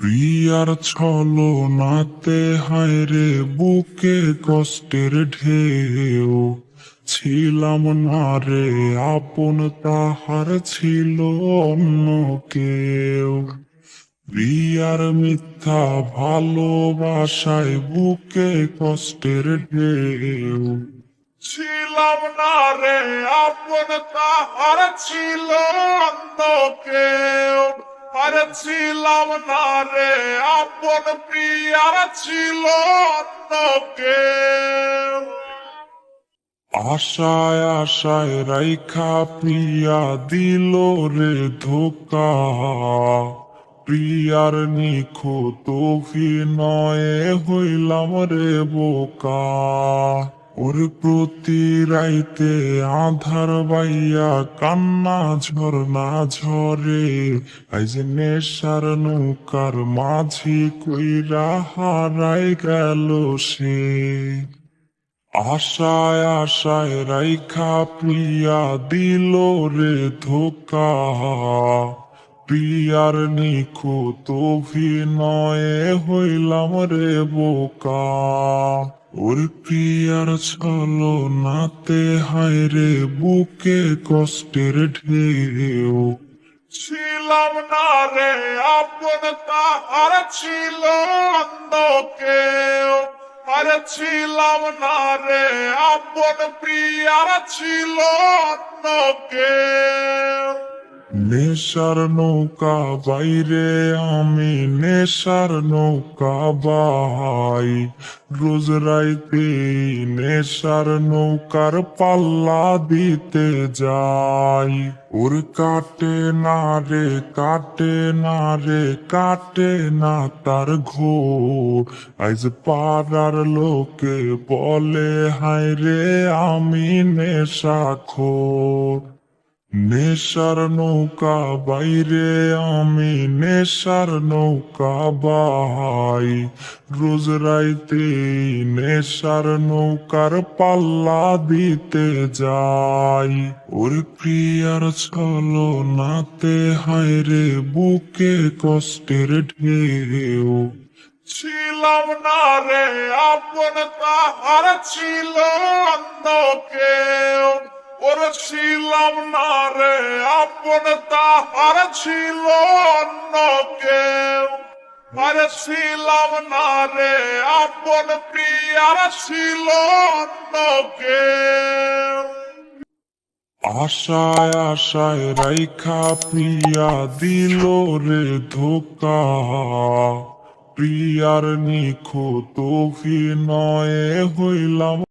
প্রিয়ার ছলো নাতে হায় রে, বুকে কষ্টের ঢেউ। ছিলাম না রে, আপন তাহার ছিল অন্য কেউ। প্রিয়ার মিথ্যা ভালোবাসায় বুকে কষ্টের ঢেউ। ছিলাম না রে, আপন তাহার ছিল অন্য কেউ। আর ছিলাম না রে, আপন প্রিয়ার ছিল কেউ। আশায় আশায় রাইখা প্রিয়া দিল রে ধোকা। প্রিয়ার নিখুঁত অভিনয়ে হইলাম রে বোকা। ওর প্রতি রাইতে আধার বাইয়া কান্না ঝরনা ঝরে আইজ নেশার নৌকার মাঝি কইরা হারাই গেল সে। আশায় আশায় রাইখা প্রিয়া দিল রে ধোকা। প্রিয়ার নিখুঁত অভিনয়ে হইলাম রে বোকা। ওর প্রিয়ার ছলো নাতে হায় রে বুকে কষ্টের ঢেউ। ছিলাম না রে, আপন তাহার ছিল কেউ। আর ছিলাম না রে, আপন প্রিয়ার ছিল কেউ। নেশার নৌকা বাইরে আমি নেশার নৌকা বাই রোজ রাইতে নেশার নৌকার পাল্লা দিতে যাই। ওর কাটে না রে, কাটে না রে, কাটে না তার ঘোর। আজ পাড়ার লোকে বলে, হায় রে আমি নেশা খোর। নেশার নৌকা বাইরে, আমি নেশার নৌকা বাই রোজ রাইতে নেশার নৌকার পাল্লা দিতে যাই। ওর প্রিয়ার ছলো নাতে হায় রে, বুকে কষ্টের ঢেউ। ছিলাম না রে, আপন তাহার ছিল কেউ ছিলাম না রে, আপন তাহার ছিল অন্য কেউ। আরে না রে, আপন প্রিয়ার ছিল অন্য কেউ। আশায় আশায় রাইখা প্রিয়া দিল রে ধোকা। প্রিয়ার নিখুঁত অভিনয়ে হইলাম।